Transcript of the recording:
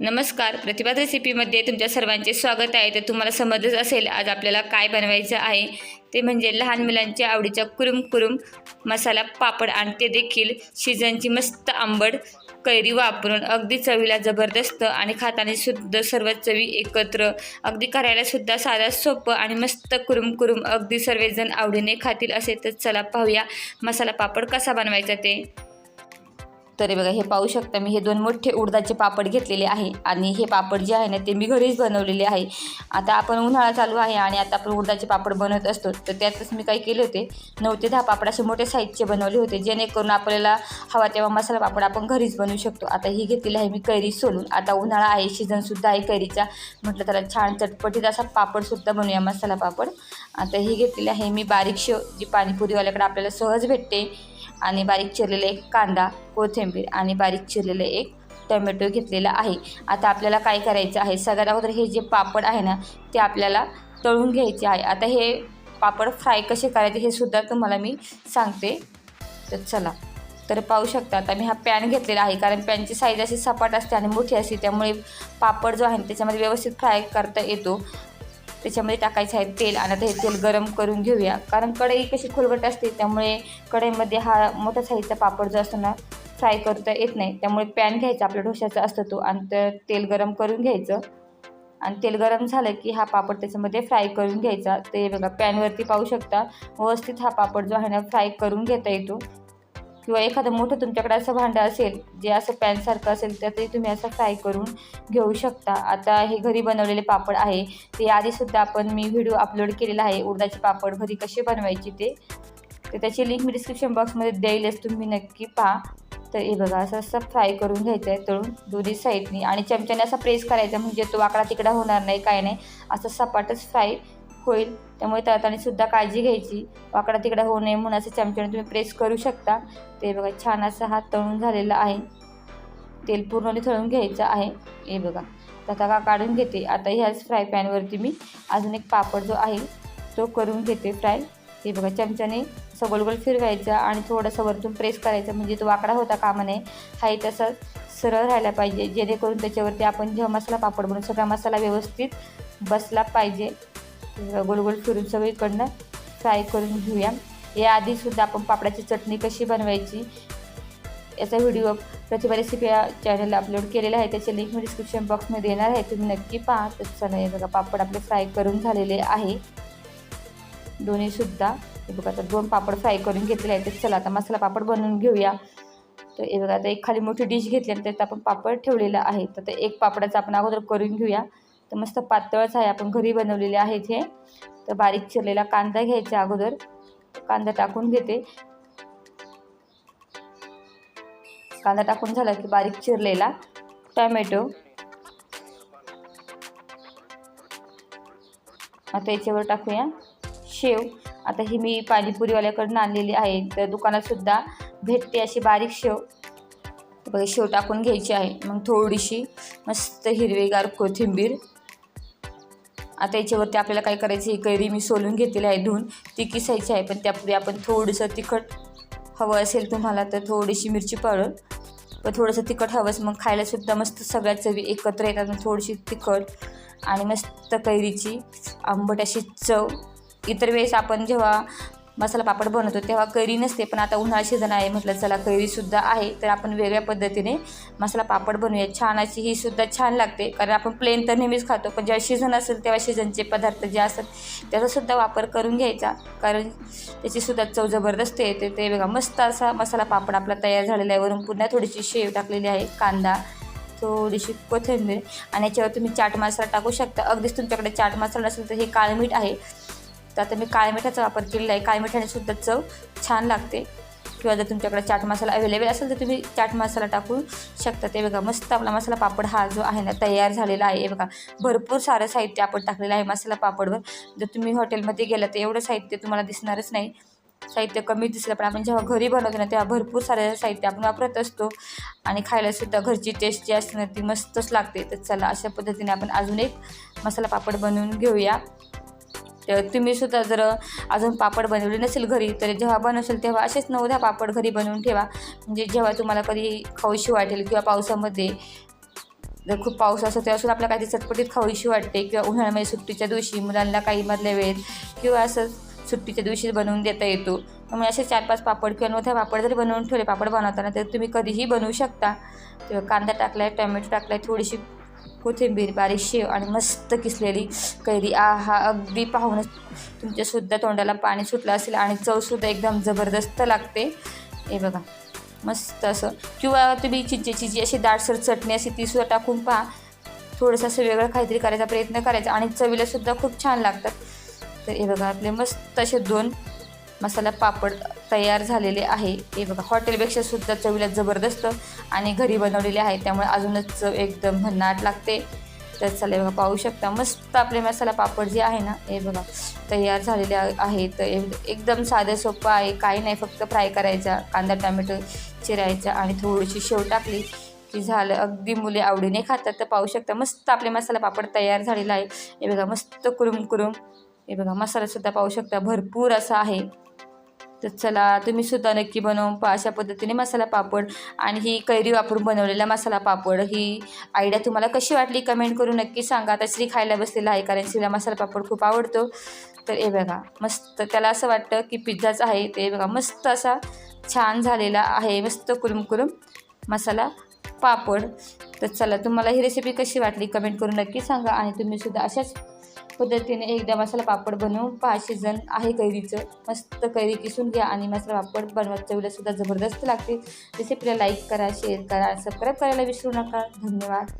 नमस्कार. प्रतिभा रेसिपीमध्ये तुमच्या सर्वांचे स्वागत आहे. तर तुम्हाला समजच असेल आज आपल्याला काय बनवायचं आहे. ते म्हणजे लहान मुलांच्या आवडीचा कुरुम कुरुम मसाला पापड आणि ते देखील शिजनची मस्त आंबट कैरी वापरून अगदी चवीला जबरदस्त आणि खाताना सुद्धा सर्व चवी एकत्र. अगदी करायला सुद्धा साधा सोपं आणि मस्त कुरुम कुरुम अगदी सर्वजण आवडीने खातील असे तर चला पाहूया मसाला पापड कसा बनवायचा ते. तरी बघा हे पाहू शकता मी हे दोन मोठे उडदाचे पापड घेतलेले आहे आणि हे पापड जे आहे ना ते मी घरीच बनवलेले आहे. आता आपण उन्हाळा चालू आहे आणि आता आपण उडदाचे पापड बनवत असतो तर त्यातच मी काय केले होते नऊ ते दहा पापड असे मोठे साईजचे बनवले होते जेणेकरून आपल्याला हवा तेव्हा मसाला पापड आपण घरीच बनवू शकतो. आता ही घेतलेली आहे मी कैरी सोलून. आता उन्हाळा आहे सीझनसुद्धा आहे कैरीचा. म्हटलं त्याला छान चटपटीत असा पापडसुद्धा बनवूया मसाला पापड. आता ही घेतलेली आहे मी बारीक शेव जी पाणीपुरीवाल्याकडे आपल्याला सहज भेटते. आणि बारीक चिरलेले एक कांदा कोथिंबीर आणि बारीक चिरलेले एक टोमॅटो घेतलेला आहे. आता आपल्याला काय करायचं आहे? सगळ्यात अगोदर हे जे पापड आहे ना ते आपल्याला तळून घ्यायचे आहे. आता हे पापड फ्राय कसे करायचे हे सुद्धा तुम्हाला मी सांगते. तर चला. तर पाहू शकता आता मी हा पॅन घेतलेला आहे. कारण पॅनची साईज अशी सपाट असते आणि मोठी असते त्यामुळे पापड जो आहे ना त्याच्यामध्ये व्यवस्थित फ्राय करता येतो. त्याच्यामध्ये टाकायचं आहे तेल आणि आता हे तेल गरम करून घेऊया. कारण कढई कशी खोलगट असते त्यामुळे कढईमध्ये हा मोठा साईजचा पापड जो असतो ना फ्राय करता येत नाही. त्यामुळे पॅन घ्यायचा आपल्या ढोशाचा असतो तो आणि तर तेल गरम करून घ्यायचं. आणि तेल गरम झालं की हा पापड त्याच्यामध्ये फ्राय करून घ्यायचा. ते बघा पॅनवरती पाहू शकता. व्यवस्थित हा पापड जो आहे ना फ्राय करून घेता येतो. किंवा एखादं मोठं तुमच्याकडे असं भांडं असेल जे असं पॅनसारखं असेल त्यातही तुम्ही असं फ्राय करून घेऊ शकता. आता हे घरी बनवलेले पापड आहे ते आधीसुद्धा आपण मी व्हिडिओ अपलोड केलेला आहे उडदाचे पापड घरी कसे बनवायचे ते. तर त्याची लिंक मी डिस्क्रिप्शन बॉक्समध्ये देईलच तुम्ही नक्की पहा. तर हे बघा असं असं फ्राय करून घ्यायचं आहे तळून दोन्ही साईडनी आणि चमच्याने असा प्रेस करायचा म्हणजे तो वाकडा तिकडा होणार नाही काय नाही. असं सपाटच फ्राय होईल. त्यामुळे तळताना सुद्धा काळजी घ्यायची. वाकडा तिकडा होऊ नये म्हणून असं चमच्याने तुम्ही प्रेस करू शकता. ते बघा छान असा हात तळून झालेला आहे. तेल पूर्ण तळून घ्यायचं आहे. हे बघा. आता का काढून घेते. आता ह्याच फ्राय पॅनवरती मी अजून एक पापड जो आहे तो करून घेते फ्राय हे बघा चमच्याने असं गोल फिरवायचा आणि थोडंसं वरतून प्रेस करायचं. म्हणजे तो वाकडा होता कामा नये हाही तसं सरळ राहायला पाहिजे. जेणेकरून त्याच्यावरती आपण जेव्हा मसाला पापड बनवून सगळा मसाला व्यवस्थित बसला पाहिजे. गोल गोल फिरून सगळीकडनं फ्राय करून घेऊया. याआधीसुद्धा आपण पापडाची चटणी कशी बनवायची याचा व्हिडिओ प्रतिभा रेसिपी या चॅनलला अपलोड केलेला आहे. त्याचे लिंक मी डिस्क्रिप्शन बॉक्समध्ये देणार आहे. तुम्ही नक्की पहा. तसं नाही बघा पापड आपले फ्राय करून झालेले आहे. दोन्हीसुद्धा हे बघा आता दोन पापड फ्राय करून घेतलेले आहेत. तर चला आता मसाला पापड बनवून घेऊया. तर हे बघा आता एक खाली मोठी डिश घेतली आणि त्यात आपण पापड ठेवलेला आहे. तर ते एक पापडाचं आपण अगोदर करून घेऊया. तर मस्त पातळच आहे. आपण घरी बनवलेले आहेत हे. तर बारीक चिरलेला कांदा घ्यायचा अगोदर. कांदा टाकून घेते. कांदा टाकून झाला की बारीक चिरलेला टोमॅटो. आता याच्यावर टाकूया शेव. आता ही मी पाणीपुरीवाल्याकडून आणलेली आहे. तर दुकानातसुद्धा भेटते अशी बारीक शेव. बघा शेव टाकून घ्यायची आहे. मग थोडीशी मस्त हिरवेगार कोथिंबीर. आता याच्यावरती आपल्याला काय करायचं ही कैरी मी सोलून घेतलेली आहे धुवून ती किसायची आहे. पण त्यापूर्वी आपण थोडंसं तिखट हवं असेल तुम्हाला तर थोडीशी मिरची पावडर पण थोडंसं तिखट हवंच मग खायलासुद्धा मस्त सगळ्या चवी एकत्र येतात. मग थोडीशी तिखट आणि मस्त कैरीची आंबट अशी चव. इतर वेळेस आपण जेव्हा मसाला पापड बनवतो तेव्हा कैरी नसते पण आता उन्हाळा सीझन आहे म्हटलं चला कैरीसुद्धा आहे तर आपण वेगळ्या पद्धतीने मसाला पापड बनवूया. छान अशी ही सुद्धा छान लागते कारण आपण प्लेन तर नेहमीच खातो पण जेव्हा सीझन असेल तेव्हा सीझनचे पदार्थ जे असतात त्याचासुद्धा वापर करून घ्यायचा कारण त्याचीसुद्धा चव जबरदस्त येते. ते बघा मस्त असा मसाला पापड आपला तयार झालेला आहे. वरून पुन्हा थोडीशी शेव टाकलेली आहे कांदा थोडीशी कोथिंबीर आणि याच्यावर तुम्ही चाट मसाला टाकू शकता. अगदीच तुमच्याकडे चाट मसाला नसेल तर हे काळमीठ आहे. तर आता मी काळ्या मिठाचा वापर केलेला आहे. काळ्या मिठाने सुद्धा चव छान लागते. किंवा जर तुमच्याकडे चाट मसाला अवेलेबल असेल तर तुम्ही चाट मसाला टाकू शकता. ते बघा मस्त आपला मसाला पापड हा जो आहे ना तयार झालेला आहे. बघा भरपूर सारं साहित्य आपण टाकलेलं आहे मसाला पापडवर. जर तुम्ही हॉटेलमध्ये गेला तर एवढं साहित्य तुम्हाला दिसणारच नाही. साहित्य कमी दिसलं पण आपण जेव्हा घरी बनवतो ना तेव्हा भरपूर सारे साहित्य आपण वापरत असतो. आणि खायलासुद्धा घरची टेस्ट जी असते ना ती मस्तच लागते. तर चला अशा पद्धतीने आपण अजून एक मसाला पापड बनवून घेऊया. तुम्ही सुद्धा जर अजून पापड बनवले नसेल घरी तर जेव्हा बनवशील तेव्हा असेच नऊ दहा पापड घरी बनवून ठेवा. म्हणजे जेव्हा तुम्हाला कधी खाऊशी वाटेल किंवा पावसामध्ये जर खूप पाऊस असतो तेव्हा आपल्याला काहीतरी चटपटीत खाऊशी वाटते किंवा उन्हाळ्यामध्ये सुट्टीच्या दिवशी मुलांना काही मधल्या वेळेत किंवा असं सुट्टीच्या दिवशी बनवून देता येतो. त्यामुळे असे चार पाच पापड किंवा मोठ्या पापड जरी बनवून ठेवले पापड बनवताना तर तुम्ही कधीही बनवू शकता. किंवा कांदा टाकलाय टोमॅटो टाकलाय थोडीशी कोथिंबीर बारीक शेव आणि मस्त किसलेली कैरी. आ हा अगदी पाहूनच तुमच्यासुद्धा तोंडाला पाणी सुटलं असेल आणि चवसुद्धा एकदम जबरदस्त लागते. हे बघा मस्त असं. किंवा तुम्ही चिंचेची जी अशी दाटसर चटणी अशी तीसुद्धा टाकून पहा. थोडंसं असं वेगळं काहीतरी करायचा प्रयत्न करायचा आणि चवीलासुद्धा खूप छान लागतात. तर हे बघा आपले मस्त असे दोन मसाला पापड तयार झालेले आहे. हे बघा हॉटेलपेक्षा सुद्धा चवीला जबरदस्त आणि घरी बनवलेले आहे. त्यामुळे अजूनच चव एकदम भन्नाट लागते. तर चला बघा पाहू शकता. मस्त आपले मसाला पापड जे आहे ना हे बघा तयार झालेले आहे. तर एकदम साधं सोपं आहे. काही नाही फक्त फ्राय करायचा. कांदा टॅमॅटो चिरायचा आणि थोडीशी शेव टाकली की झालं. अगदी मुले आवडीने खातात. तर पाहू शकता मस्त आपले मसाला पापड तयार झालेला आहे. हे बघा मस्त कुरुम कुरुम हे बघा मसालासुद्धा पाहू शकता. भरपूर असा आहे. तर चला तुम्ही सुद्धा नक्की बनवून पा अशा पद्धतीने मसाला पापड आणि ही कैरी वापरून बनवलेला मसाला पापड. ही आयडिया तुम्हाला कशी वाटली कमेंट करून नक्की सांगा. आता श्री खायला बसलेला आहे कारण श्रीला मसाला पापड खूप आवडतो. तर हे बघा मस्त त्याला असं वाटतं की पिझ्झाच आहे ते. बघा मस्त असा छान झालेला आहे मस्त कुरुम कुरुम मसाला पापड. तर चला तुम्हाला ही रेसिपी कशी वाटली कमेंट करून नक्की सांगा आणि तुम्ही सुद्धा अशाच पद्धतीने एकदा मसाला पापड बनवून पहा सीजन आहे कैरीचं. मस्त कैरी किसून घ्या आणि मसाला पापड बनवत चवीला सुद्धा जबरदस्त लागते. रेसिपीला लाईक करा शेअर करा सबस्क्राईब करायला विसरू नका. धन्यवाद.